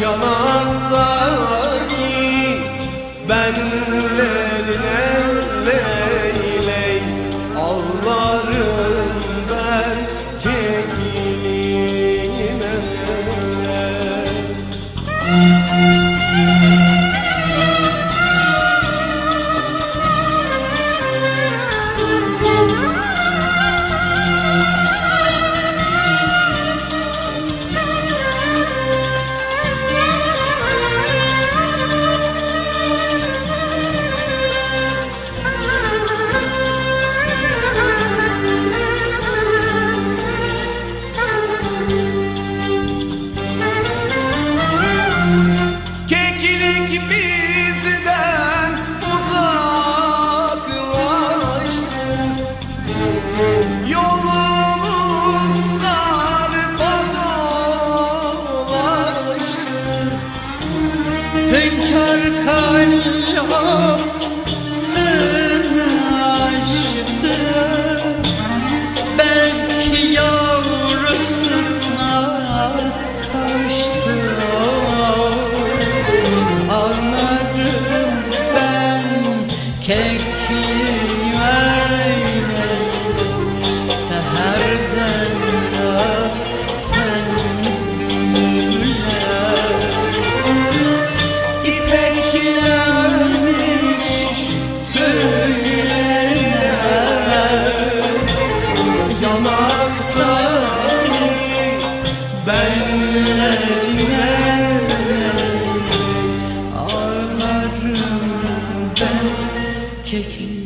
yanaksa ben Benlerine ağlarım ben. Kekli